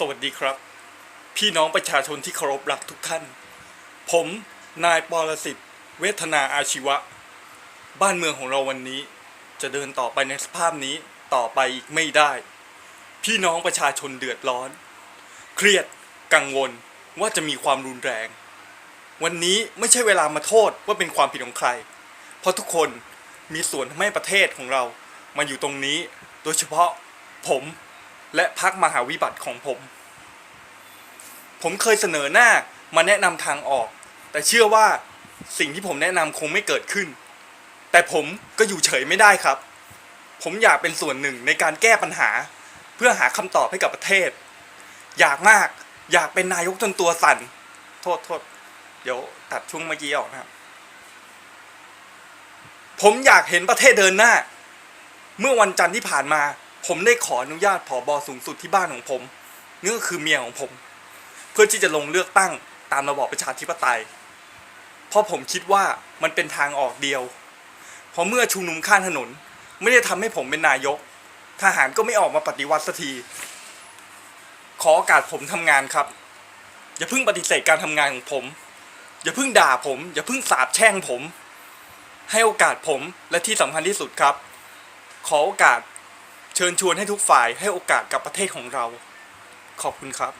สวัสดีครับ พี่น้องประชาชนที่เคารพรักทุกท่าน ผมนายปรสิทธิ์ เวทนาอาชีวะ บ้านเมืองของเราวันนี้ จะเดินต่อไปในสภาพนี้ต่อไปอีกไม่ได้ พี่น้องประชาชนเดือดร้อน เครียดกังวลว่าจะมีความรุนแรง วันนี้ไม่ใช่เวลามาโทษว่าเป็นความผิดของใคร เพราะทุกคนมีส่วนทำให้ประเทศของเรามาอยู่ตรงนี้ โดยเฉพาะผม และพักมหาวิบัติของผม ผมเคยเสนอหน้ามาแนะนำทางออก แต่เชื่อว่าสิ่งที่ผมแนะนำคงไม่เกิดขึ้น แต่ผมก็อยู่เฉยไม่ได้ครับ ผมอยากเป็นส่วนหนึ่งในการแก้ปัญหา เพื่อหาคำตอบให้กับประเทศ อยากมากอยากเป็นนายกจนตัวสั่น โทษโทษเดี๋ยวตัดช่วงเมื่อกี้ออกนะครับ ผมอยากเห็นประเทศเดินหน้า เมื่อวันจันทร์ที่ผ่านมา ผมได้ขออนุญาตผอบอสูงสุดที่บ้านของผมนั่นก็คือเมียของผม เพื่อที่จะลงเลือกตั้งตามระบอบประชาธิปไตย เพราะผมคิดว่ามันเป็นทางออกเดียว เพราะเมื่อชุมนุมข้างถนนไม่ได้ทำให้ผมเป็นนายก ทหารก็ไม่ออกมาปฏิวัติสักที ขอโอกาสผมทำงานครับ อย่าเพิ่งปฏิเสธการทำงานของผม อย่าเพิ่งด่าผม อย่าเพิ่งสาบแช่งผม ให้โอกาสผมและที่สำคัญที่สุดครับ ขอโอกาส เชิญชวนให้ทุกฝ่ายให้โอกาสกับประเทศของเรา ขอบคุณครับ